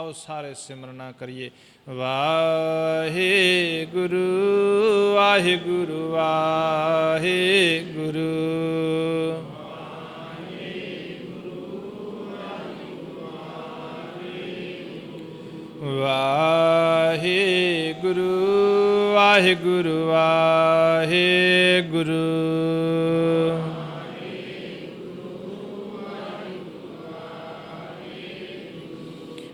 ਆਓ ਸਾਰੇ ਸਿਮਰਨਾ ਕਰੀਏ। ਵਾਹਿਗੁਰੂ ਵਾਹਿਗੁਰੂ ਵਾਹਿਗੁਰੂ। ਵਾਹਿਗੁਰੂ ਵਾਹਿਗੁਰੂ ਵਾਹਿਗੁਰੂ।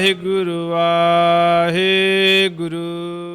ਵਾਹਿਗੁਰੂ ਵਾਹਿਗੁਰੂ।